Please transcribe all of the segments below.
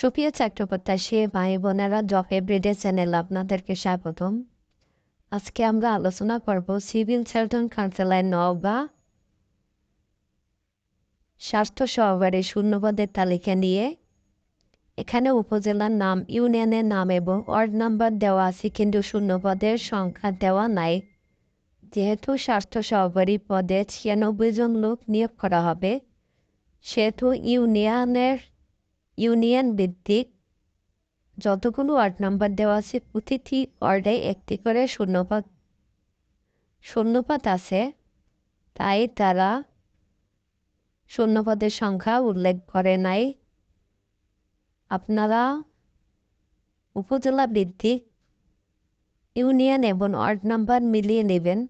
সুপ্রিয় চট্টোপাধ্যায় ভাই বোনেরা জব এভরিডে চ্যানেল আপনাদেরকে স্বাগতম। আজকে আমরা আলোচনা করব সিভিল সার্জন কাউন্সিলের নওগা স্বাস্থ্য সহকারী শূন্যপদের তালিকা নিয়ে। এখানে উপজেলার নাম, ইউনিয়নের নাম এবং ওয়ার্ড নাম্বার দেওয়া আছে, কিন্তু শূন্যপদের সংখ্যা দেওয়া নাই। যেহেতু স্বাস্থ্য সহকারী পদে ছিয়ানব্বই জন লোক নিয়োগ করা হবে, সেহেতু ইউনিয়নের ইউনিয়ন ভিত্তিক যতগুলো ওয়ার্ড নাম্বার দেওয়া আছে, প্রতিটি ওয়ার্ডে একটি করে শূন্যপাত শূন্যপাত আছে। তাই তারা শূন্যপদের সংখ্যা উল্লেখ করে নাই। আপনারা উপজেলা ভিত্তিক ইউনিয়ন এবং ওয়ার্ড নাম্বার মিলিয়ে নেবেন।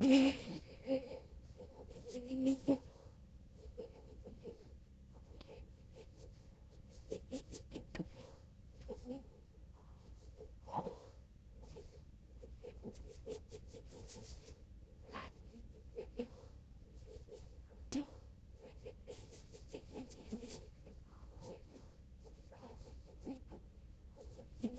Yeah.